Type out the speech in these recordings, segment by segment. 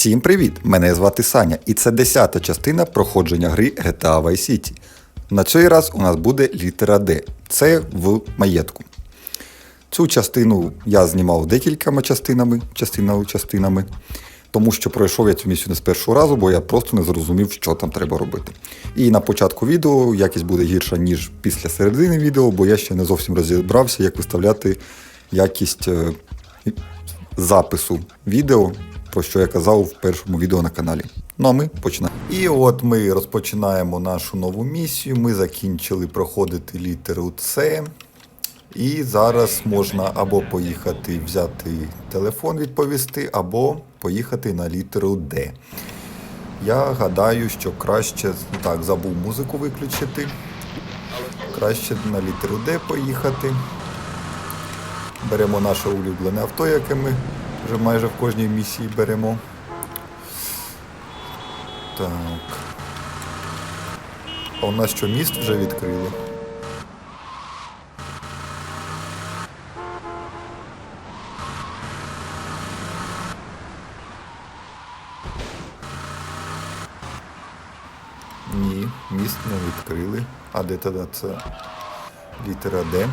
Всім привіт! Мене звати Саня, і це 10-та частина проходження гри GTA Vice City. На цей раз у нас буде літера D. Це в маєтку. Цю частину я знімав декількома частинами, частинами, частинами, тому що пройшов я цю місію не з першого разу, бо я просто не зрозумів, що там треба робити. І на початку відео якість буде гірша, ніж після середини відео, бо я ще не зовсім розібрався, як виставляти якість е, запису відео, про що я казав в першому відео на каналі. Ну а ми починаємо. І от ми розпочинаємо нашу нову місію. Ми закінчили проходити літеру С. І зараз можна або поїхати взяти телефон, відповісти, або поїхати на літеру Д. Я гадаю, що краще так, забув музику виключити. Краще на літеру Д поїхати. Беремо наше улюблене авто, яке ми вже майже в кожній місії беремо. Так. А у нас що міст вже відкрили? Ні, міст не відкрили. А де тоді це літера Д?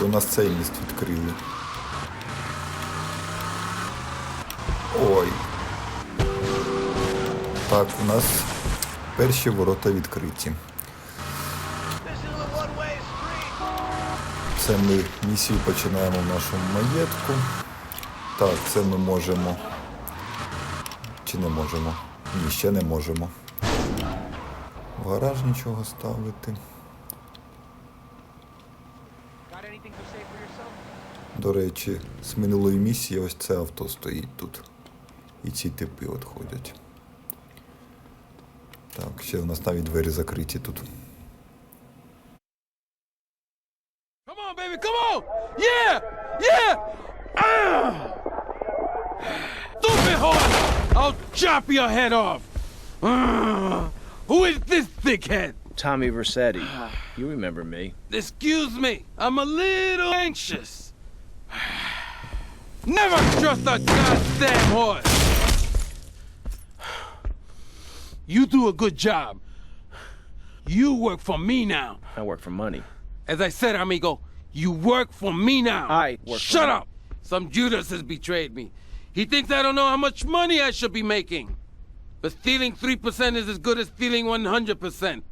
Чи у нас цей міст відкрили? Ой. Так, у нас перші ворота відкриті. Це ми місію починаємо в нашому маєтку. Так, це ми можемо. Чи не можемо? Ні, ще не можемо. В гараж нічого ставити. До речі, з минулої місії ось це авто стоїть тут. І ці типи от ходять. Так, ще у нас навіть двері закриті тут. Come on, baby, come on! Yeah! Yeah! Ah! Stupid horse! I'll chop your head off! Ah! Who is this thickhead? Tommy Versetti. You remember me. Excuse me, I'm a little anxious. Never trust a goddamn horse! You do a good job. You work for me now. I work for money. As I said, amigo, you work for me now. I work for Shut me. up. Some Judas has betrayed me. He thinks I don't know how much money I should be making. But stealing 3% is as good as stealing 100%.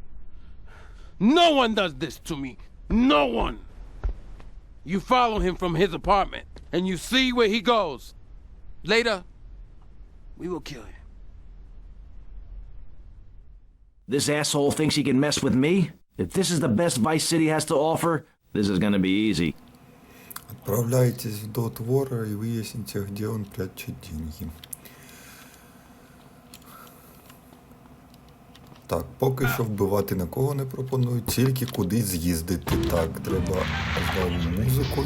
No one does this to me. No one. You follow him from his apartment and you see where he goes. Later, we will kill him. This asshole thinks he can mess with me? If this is the best Vice City has to offer, this is gonna be easy. Отправляйтесь до двора и выясните, где он прячет деньги. Так, поки що вбивати нікого не пропоную, тільки кудись з'їздити. Так, треба знову музику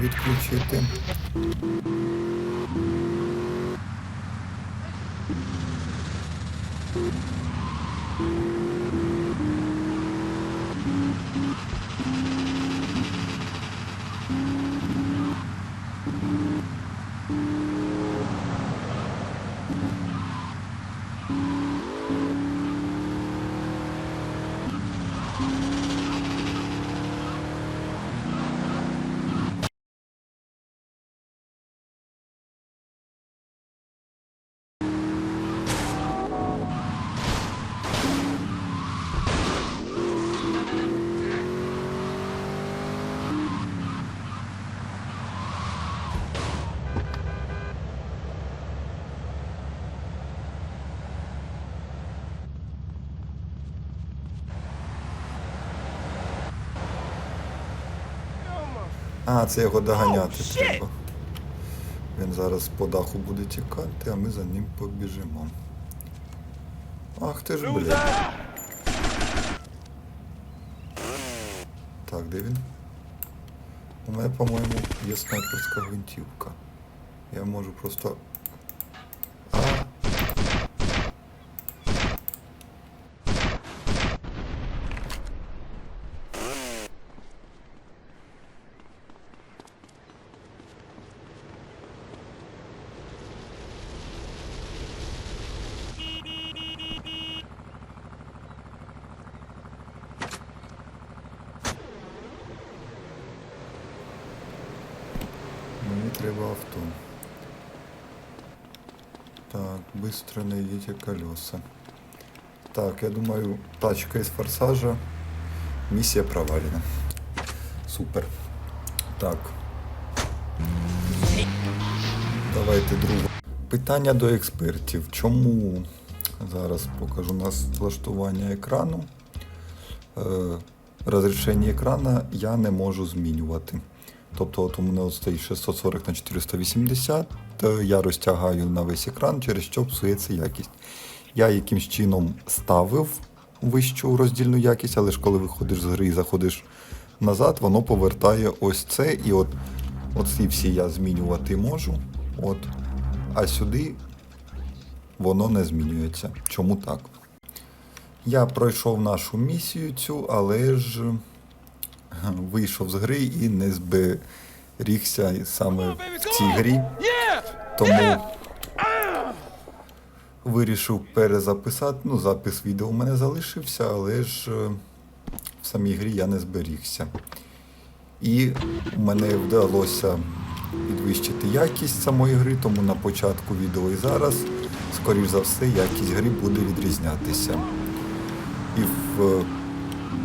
відключити. А, це його доганяти треба. Він зараз по даху буде тікати, а ми за ним побіжимо. Ах ти ж, блядь. Так, де він? У мене, по-моєму, є снайперська гвинтівка. Я можу просто. Мені треба авто. Так, быстро найдите колеса. Так, я думаю, тачка из форсажа. Миссия провалена. Супер. Так. Давайте друге. Питання до експертів. Чому зараз покажу нас влаштування екрану. Е, розрішення екрана я не можу змінювати. Тобто от у мене стоїть 640 на 480, е, я розтягаю на весь екран, через що псується якість. Я якимсь чином ставив вищу роздільну якість, але ж коли виходиш з гри і заходиш назад, воно повертає ось це. І от, ці всі я змінювати можу. От. А сюди воно не змінюється. Чому так? Я пройшов нашу місію цю, але ж вийшов з гри і не зберігся саме в цій грі. Тому вирішив перезаписати. Ну, запис відео у мене залишився, але ж е, в самій грі я не зберігся. І мене вдалося підвищити якість самої гри, тому на початку відео і зараз, скоріш за все, якість гри буде відрізнятися. І в е,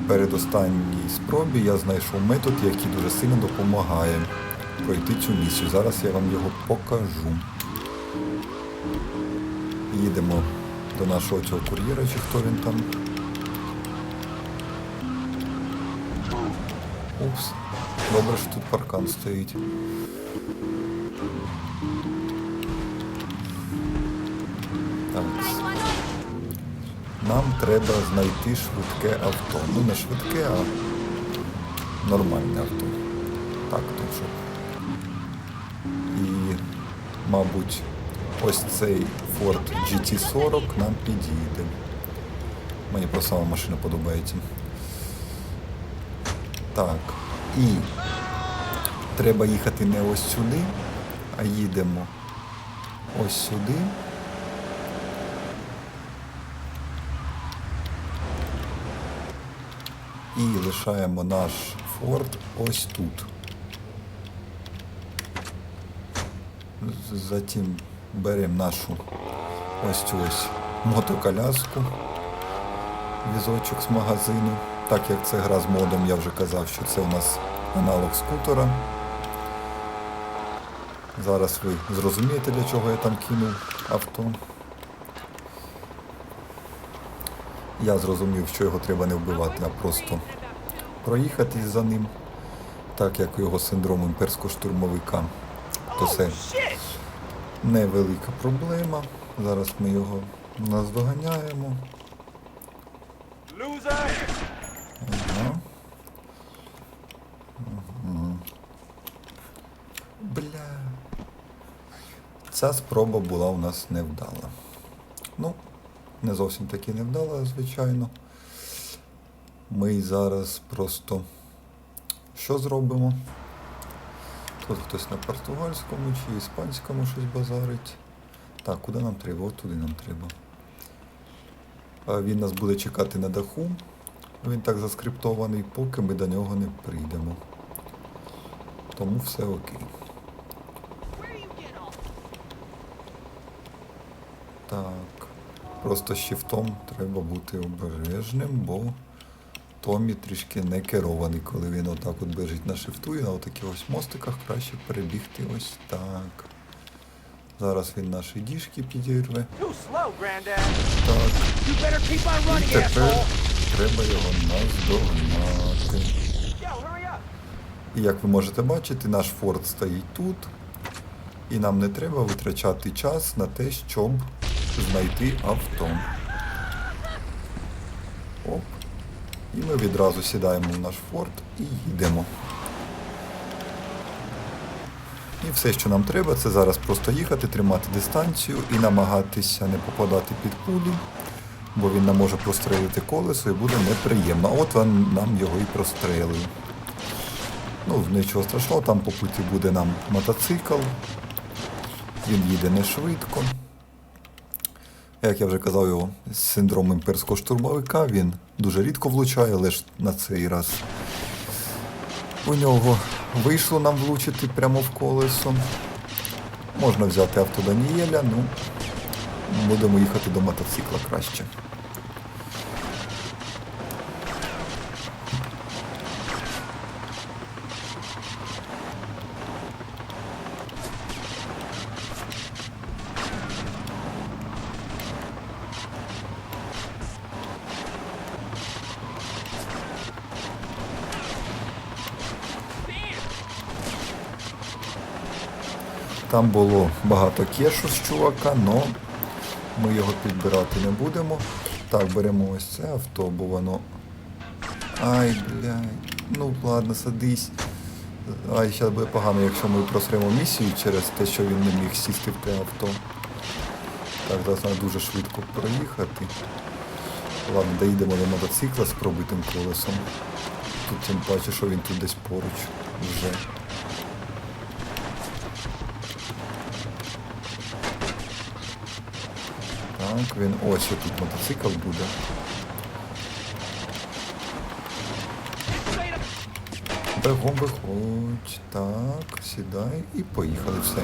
передостанній спробі я знайшов метод, який дуже сильно допомагає пройти цю місію. Зараз я вам його покажу. Їдемо до нашого цього кур'єра, чи хто він там. Упс. Добре, що тут паркан стоїть. Так. Нам треба знайти швидке авто. Ну не швидке, а нормальне авто. Так, то що. І, мабуть, ось цей Ford GT40 нам підійде. Мені просто сама машина подобається. Так. І треба їхати не ось сюди, а їдемо ось сюди. І лишаємо наш форт ось тут. Затім беремо нашу ось цю ось мотоколяску, візочок з магазину. Так як це гра з модом, я вже казав, що це у нас аналог скутера. Зараз ви зрозумієте, для чого я там кинув авто. Я зрозумів, що його треба не вбивати, а просто проїхати за ним, так як його синдром імперського штурмовика. То це невелика проблема. Зараз ми його наздоганяємо. Ага. Бля. Ця спроба була у нас невдала. Ну, не зовсім таки невдала, звичайно. Ми зараз просто що зробимо? Тут хтось на португальському чи іспанському щось базарить. Так, куди нам треба? От туди нам треба. Він нас буде чекати на даху. Він так заскриптований, поки ми до нього не прийдемо. Тому все окей. Так. Просто щифтом треба бути обережним, бо Томі трішки не керований, коли він отак от біжить на шифту і на отаких ось мостиках краще перебігти ось так. Зараз він наші діжки підірве. Granddad. Так. І тепер треба його наздогнати. І як ви можете бачити, наш форт стоїть тут. І нам не треба витрачати час на те, щоб знайти авто. І ми відразу сідаємо в наш форт і їдемо. І все, що нам треба, це зараз просто їхати, тримати дистанцію і намагатися не попадати під пулі, бо він нам може прострелити колесо і буде неприємно. От він нам його і прострелив. Ну, нічого страшного, там по путі буде нам мотоцикл. Він їде не швидко. Як я вже казав, його з синдромом імперського штурмовика він дуже рідко влучає, але ж на цей раз у нього вийшло нам влучити прямо в колесо. Можна взяти авто Даніеля, ну будемо їхати до мотоцикла краще. Там було багато кешу з чувака, але ми його підбирати не будемо. Так, беремо ось це авто, бо воно. Ай, блядь. Ну ладно, садись. Ай, зараз буде погано, якщо ми просремо місію через те, що він не міг сісти в те авто. Так, зараз треба дуже швидко проїхати. Ладно, доїдемо до мотоцикла з пробитим колесом. Тут тим паче, що він тут десь поруч вже. Так, він ось тут мотоцикл буде. Бегом виходь. Так, сідай і поїхали все.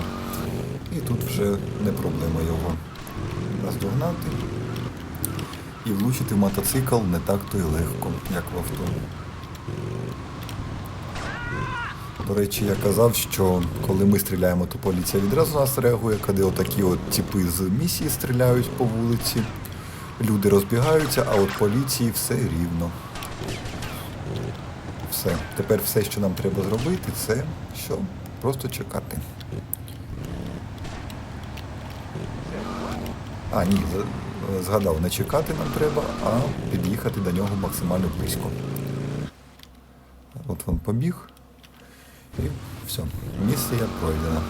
І тут вже не проблема його наздогнати. І влучити в мотоцикл не так то й легко, як в авто. До речі, я казав, що коли ми стріляємо, то поліція відразу на нас реагує, коли отакі от типи з місії стріляють по вулиці. Люди розбігаються, а от поліції все рівно. Все. Тепер все, що нам треба зробити, це що? Просто чекати. А, ні, згадав, не чекати нам треба, а під'їхати до нього максимально близько. От він побіг. І все. Місія пройдена.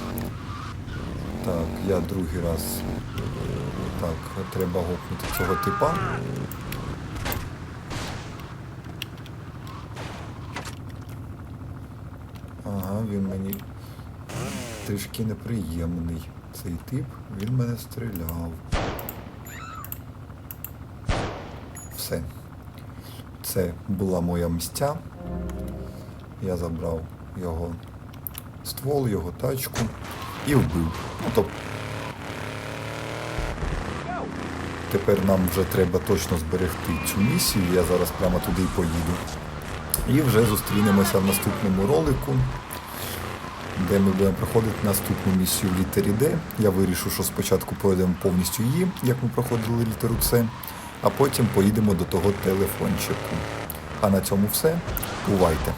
Так, я другий раз. Так, треба гопнути цього типа. Ага, він мені трішки неприємний. Цей тип, він мене стріляв. Все. Це була моя мстя. Я забрав його ствол, його тачку і вбив. Ну, тобто, тепер нам вже треба точно зберегти цю місію. Я зараз прямо туди і поїду. І вже зустрінемося в наступному ролику, де ми будемо проходити наступну місію в літері Д. Я вирішу, що спочатку пройдемо повністю її, як ми проходили літеру С, а потім поїдемо до того телефончику. А на цьому все. Бувайте!